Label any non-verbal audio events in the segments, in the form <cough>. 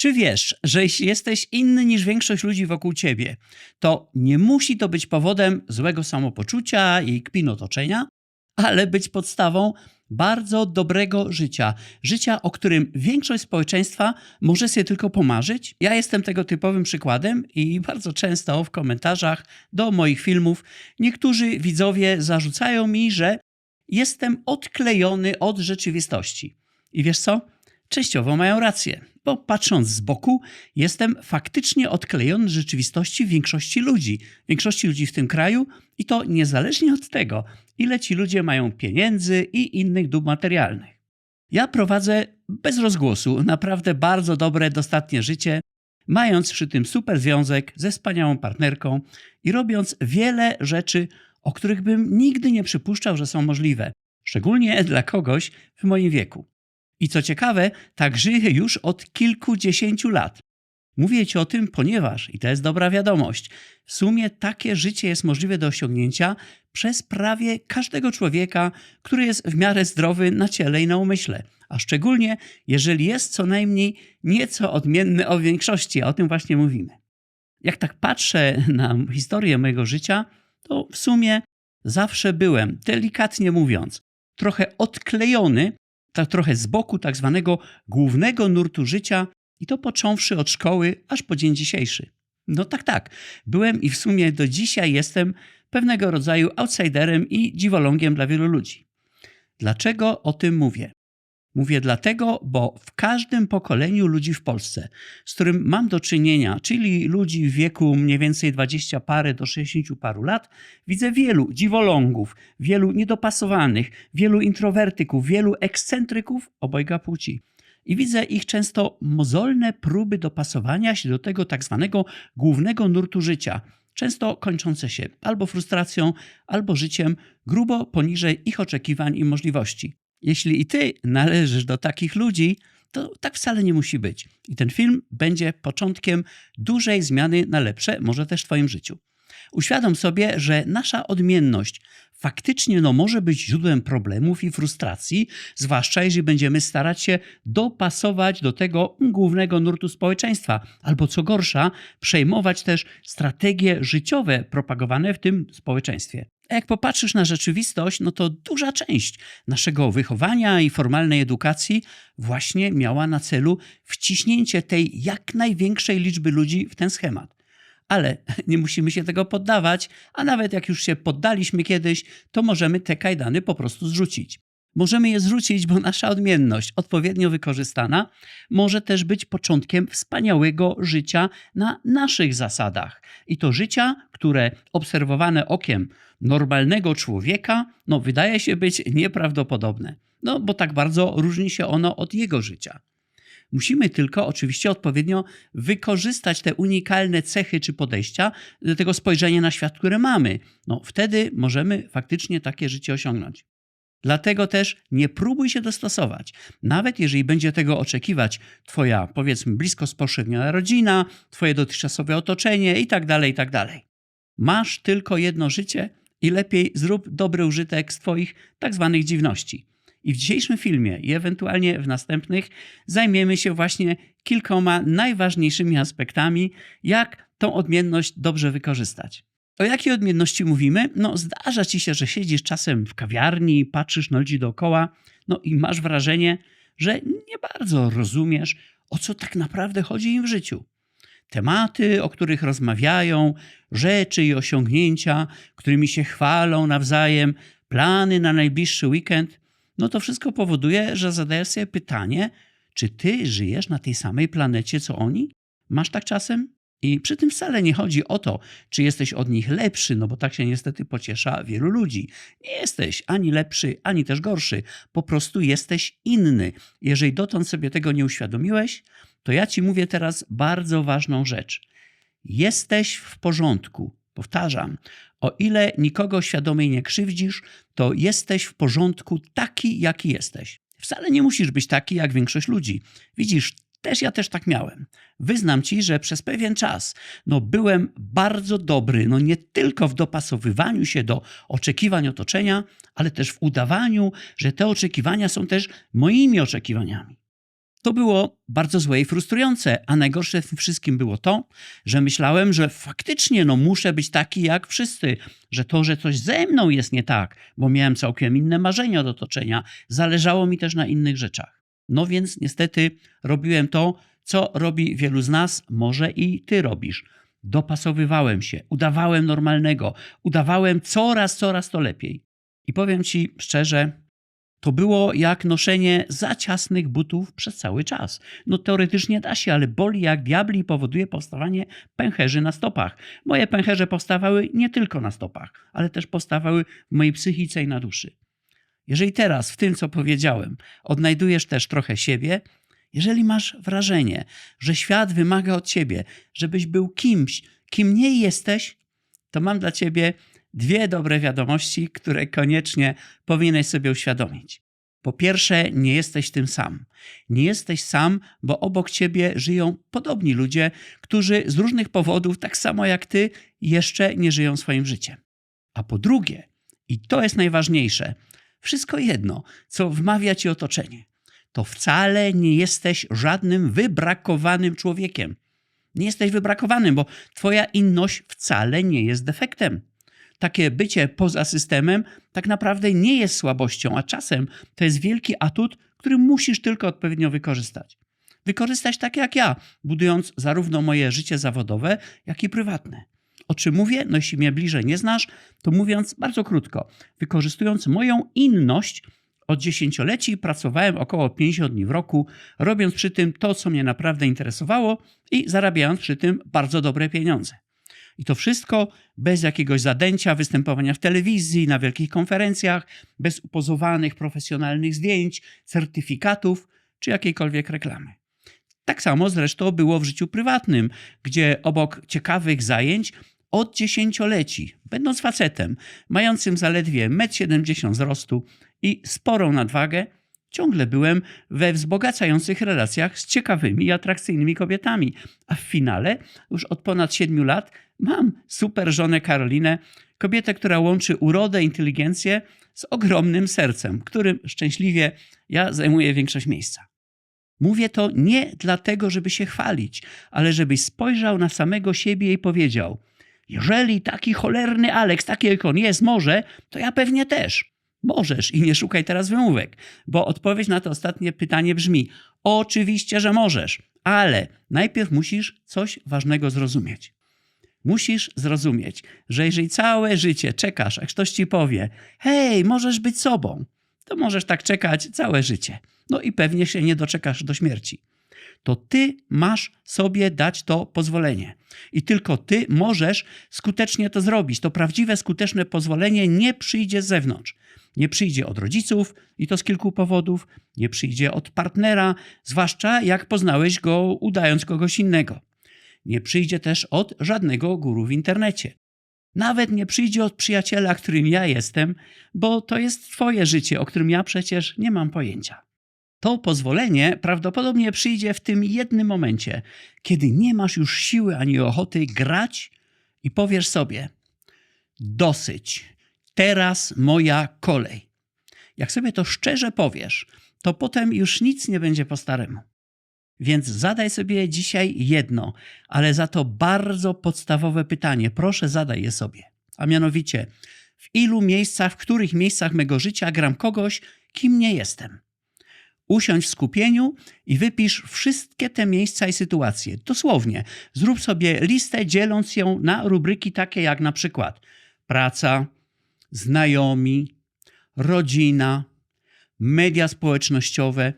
Czy wiesz, że jeśli jesteś inny niż większość ludzi wokół ciebie, to nie musi to być powodem złego samopoczucia i kpin otoczenia, ale być podstawą bardzo dobrego życia. Życia, o którym większość społeczeństwa może sobie tylko pomarzyć. Ja jestem tego typowym przykładem i bardzo często w komentarzach do moich filmów niektórzy widzowie zarzucają mi, że jestem odklejony od rzeczywistości. I wiesz co? Częściowo mają rację, bo patrząc z boku, jestem faktycznie odklejony z rzeczywistości większości ludzi, większości ludzi w tym kraju i to niezależnie od tego, ile ci ludzie mają pieniędzy i innych dóbr materialnych. Ja prowadzę bez rozgłosu naprawdę bardzo dobre, dostatnie życie, mając przy tym super związek ze wspaniałą partnerką i robiąc wiele rzeczy, o których bym nigdy nie przypuszczał, że są możliwe, szczególnie dla kogoś w moim wieku. I co ciekawe, tak żyję już od kilkudziesięciu lat. Mówię ci o tym, ponieważ, i to jest dobra wiadomość, w sumie takie życie jest możliwe do osiągnięcia przez prawie każdego człowieka, który jest w miarę zdrowy na ciele i na umyśle. A szczególnie, jeżeli jest co najmniej nieco odmienny od większości, a o tym właśnie mówimy. Jak tak patrzę na historię mojego życia, to w sumie zawsze byłem, delikatnie mówiąc, trochę odklejony tak trochę z boku tak zwanego głównego nurtu życia i to począwszy od szkoły aż po dzień dzisiejszy. No tak, tak. Byłem i w sumie do dzisiaj jestem pewnego rodzaju outsiderem i dziwolągiem dla wielu ludzi. Dlaczego o tym mówię? Mówię dlatego, bo w każdym pokoleniu ludzi w Polsce, z którym mam do czynienia, czyli ludzi w wieku mniej więcej 20 parę do 60 paru lat, widzę wielu dziwolągów, wielu niedopasowanych, wielu introwertyków, wielu ekscentryków obojga płci. I widzę ich często mozolne próby dopasowania się do tego tak zwanego głównego nurtu życia, często kończące się albo frustracją, albo życiem grubo poniżej ich oczekiwań i możliwości. Jeśli i ty należysz do takich ludzi, to tak wcale nie musi być. I ten film będzie początkiem dużej zmiany na lepsze, może też w Twoim życiu. Uświadom sobie, że nasza odmienność faktycznie no, może być źródłem problemów i frustracji, zwłaszcza jeżeli będziemy starać się dopasować do tego głównego nurtu społeczeństwa, albo co gorsza, przejmować też strategie życiowe propagowane w tym społeczeństwie. Jak popatrzysz na rzeczywistość, no to duża część naszego wychowania i formalnej edukacji właśnie miała na celu wciśnięcie tej jak największej liczby ludzi w ten schemat. Ale <laughs> nie musimy się tego poddawać, a nawet jak już się poddaliśmy kiedyś, to możemy te kajdany po prostu zrzucić. Możemy je zrzucić, bo nasza odmienność, odpowiednio wykorzystana, może też być początkiem wspaniałego życia na naszych zasadach. I to życia, które obserwowane okiem normalnego człowieka, no wydaje się być nieprawdopodobne. No bo tak bardzo różni się ono od jego życia. Musimy tylko oczywiście odpowiednio wykorzystać te unikalne cechy czy podejścia do tego spojrzenia na świat, które mamy. No wtedy możemy faktycznie takie życie osiągnąć. Dlatego też nie próbuj się dostosować. Nawet jeżeli będzie tego oczekiwać Twoja, powiedzmy, blisko społeczna rodzina, Twoje dotychczasowe otoczenie itd., tak itd. Tak Masz tylko jedno życie i lepiej zrób dobry użytek z Twoich tak zwanych dziwności. I w dzisiejszym filmie i ewentualnie w następnych zajmiemy się właśnie kilkoma najważniejszymi aspektami, jak tą odmienność dobrze wykorzystać. O jakiej odmienności mówimy? No, zdarza ci się, że siedzisz czasem w kawiarni, patrzysz na ludzi dookoła, no i masz wrażenie, że nie bardzo rozumiesz, o co tak naprawdę chodzi im w życiu. Tematy, o których rozmawiają, rzeczy i osiągnięcia, którymi się chwalą nawzajem, plany na najbliższy weekend, no to wszystko powoduje, że zadajesz sobie pytanie, czy ty żyjesz na tej samej planecie co oni? Masz tak czasem? I przy tym wcale nie chodzi o to, czy jesteś od nich lepszy, no bo tak się niestety pociesza wielu ludzi. Nie jesteś ani lepszy, ani też gorszy. Po prostu jesteś inny. Jeżeli dotąd sobie tego nie uświadomiłeś, to ja ci mówię teraz bardzo ważną rzecz. Jesteś w porządku. Powtarzam, o ile nikogo świadomie nie krzywdzisz, to jesteś w porządku taki, jaki jesteś. Wcale nie musisz być taki jak większość ludzi. Widzisz, też ja też tak miałem. Wyznam ci, że przez pewien czas no, byłem bardzo dobry, no nie tylko w dopasowywaniu się do oczekiwań otoczenia, ale też w udawaniu, że te oczekiwania są też moimi oczekiwaniami. To było bardzo złe i frustrujące, a najgorsze w tym wszystkim było to, że myślałem, że faktycznie no, muszę być taki jak wszyscy, że to, że coś ze mną jest nie tak, bo miałem całkiem inne marzenia do otoczenia, zależało mi też na innych rzeczach. No więc niestety robiłem to, co robi wielu z nas, może i ty robisz. Dopasowywałem się, udawałem normalnego, udawałem coraz, coraz to lepiej. I powiem ci szczerze, to było jak noszenie za ciasnych butów przez cały czas. No teoretycznie da się, ale boli jak diabli i powoduje powstawanie pęcherzy na stopach. Moje pęcherze powstawały nie tylko na stopach, ale też powstawały w mojej psychice i na duszy. Jeżeli teraz w tym, co powiedziałem, odnajdujesz też trochę siebie, jeżeli masz wrażenie, że świat wymaga od ciebie, żebyś był kimś, kim nie jesteś, to mam dla ciebie dwie dobre wiadomości, które koniecznie powinieneś sobie uświadomić. Po pierwsze, nie jesteś tym sam. Nie jesteś sam, bo obok ciebie żyją podobni ludzie, którzy z różnych powodów, tak samo jak ty, jeszcze nie żyją swoim życiem. A po drugie, i to jest najważniejsze, wszystko jedno, co wmawia ci otoczenie, to wcale nie jesteś żadnym wybrakowanym człowiekiem. Nie jesteś wybrakowanym, bo twoja inność wcale nie jest defektem takie bycie poza systemem tak naprawdę nie jest słabością, a czasem to jest wielki atut, który musisz tylko odpowiednio wykorzystać. Wykorzystać tak jak ja, budując zarówno moje życie zawodowe, jak i prywatne. O czym mówię? No jeśli mnie bliżej nie znasz, to mówiąc bardzo krótko, wykorzystując moją inność, od dziesięcioleci pracowałem około 50 dni w roku, robiąc przy tym to, co mnie naprawdę interesowało i zarabiając przy tym bardzo dobre pieniądze. I to wszystko bez jakiegoś zadęcia, występowania w telewizji, na wielkich konferencjach, bez upozowanych profesjonalnych zdjęć, certyfikatów czy jakiejkolwiek reklamy. Tak samo zresztą było w życiu prywatnym, gdzie obok ciekawych zajęć od dziesięcioleci, będąc facetem, mającym zaledwie 1,70 m wzrostu i sporą nadwagę, ciągle byłem we wzbogacających relacjach z ciekawymi i atrakcyjnymi kobietami. A w finale, już od ponad 7 lat, mam super żonę Karolinę, kobietę, która łączy urodę, inteligencję z ogromnym sercem, którym szczęśliwie ja zajmuję większość miejsca. Mówię to nie dlatego, żeby się chwalić, ale żebyś spojrzał na samego siebie i powiedział: Jeżeli taki cholerny Aleks, taki jak on jest, może, to ja pewnie też. Możesz i nie szukaj teraz wymówek, bo odpowiedź na to ostatnie pytanie brzmi: Oczywiście, że możesz, ale najpierw musisz coś ważnego zrozumieć. Musisz zrozumieć, że jeżeli całe życie czekasz, a ktoś ci powie: Hej, możesz być sobą, to możesz tak czekać całe życie. No i pewnie się nie doczekasz do śmierci. To ty masz sobie dać to pozwolenie. I tylko ty możesz skutecznie to zrobić. To prawdziwe, skuteczne pozwolenie nie przyjdzie z zewnątrz. Nie przyjdzie od rodziców i to z kilku powodów, nie przyjdzie od partnera, zwłaszcza jak poznałeś go udając kogoś innego. Nie przyjdzie też od żadnego guru w internecie. Nawet nie przyjdzie od przyjaciela, którym ja jestem, bo to jest Twoje życie, o którym ja przecież nie mam pojęcia. To pozwolenie prawdopodobnie przyjdzie w tym jednym momencie, kiedy nie masz już siły ani ochoty grać i powiesz sobie: Dosyć, teraz moja kolej. Jak sobie to szczerze powiesz, to potem już nic nie będzie po staremu. Więc zadaj sobie dzisiaj jedno, ale za to bardzo podstawowe pytanie. Proszę, zadaj je sobie. A mianowicie, w ilu miejscach, w których miejscach mego życia gram kogoś, kim nie jestem? Usiądź w skupieniu i wypisz wszystkie te miejsca i sytuacje. Dosłownie, zrób sobie listę, dzieląc ją na rubryki takie jak na przykład praca, znajomi, rodzina, media społecznościowe,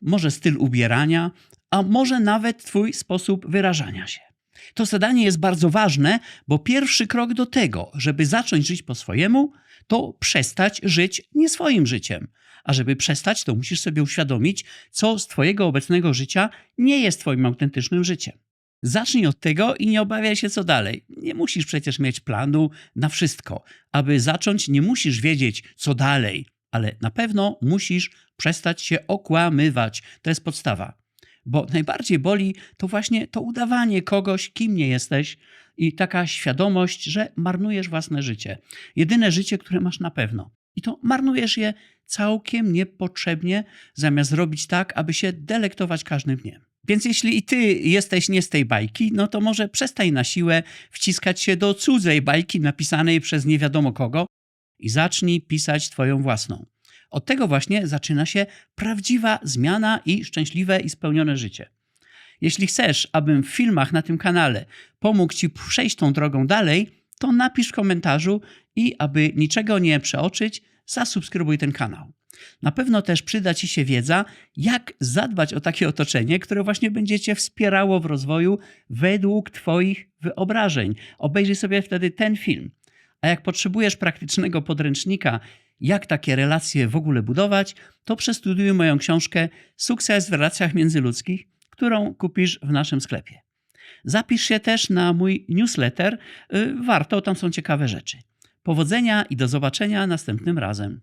może styl ubierania, a może nawet Twój sposób wyrażania się. To zadanie jest bardzo ważne, bo pierwszy krok do tego, żeby zacząć żyć po swojemu, to przestać żyć nie swoim życiem. A żeby przestać, to musisz sobie uświadomić, co z Twojego obecnego życia nie jest Twoim autentycznym życiem. Zacznij od tego i nie obawiaj się, co dalej. Nie musisz przecież mieć planu na wszystko. Aby zacząć, nie musisz wiedzieć, co dalej, ale na pewno musisz przestać się okłamywać. To jest podstawa. Bo najbardziej boli to właśnie to udawanie kogoś, kim nie jesteś, i taka świadomość, że marnujesz własne życie. Jedyne życie, które masz na pewno. I to marnujesz je całkiem niepotrzebnie, zamiast robić tak, aby się delektować każdym dniem. Więc jeśli i ty jesteś nie z tej bajki, no to może przestań na siłę wciskać się do cudzej bajki napisanej przez nie wiadomo kogo i zacznij pisać twoją własną. Od tego właśnie zaczyna się prawdziwa zmiana i szczęśliwe i spełnione życie. Jeśli chcesz, abym w filmach na tym kanale pomógł Ci przejść tą drogą dalej, to napisz w komentarzu i aby niczego nie przeoczyć, zasubskrybuj ten kanał. Na pewno też przyda Ci się wiedza, jak zadbać o takie otoczenie, które właśnie będzie Cię wspierało w rozwoju według Twoich wyobrażeń. Obejrzyj sobie wtedy ten film. A jak potrzebujesz praktycznego podręcznika, jak takie relacje w ogóle budować, to przestudiuj moją książkę Sukces w relacjach międzyludzkich, którą kupisz w naszym sklepie. Zapisz się też na mój newsletter. y, Warto, tam są ciekawe rzeczy. Powodzenia i do zobaczenia następnym razem.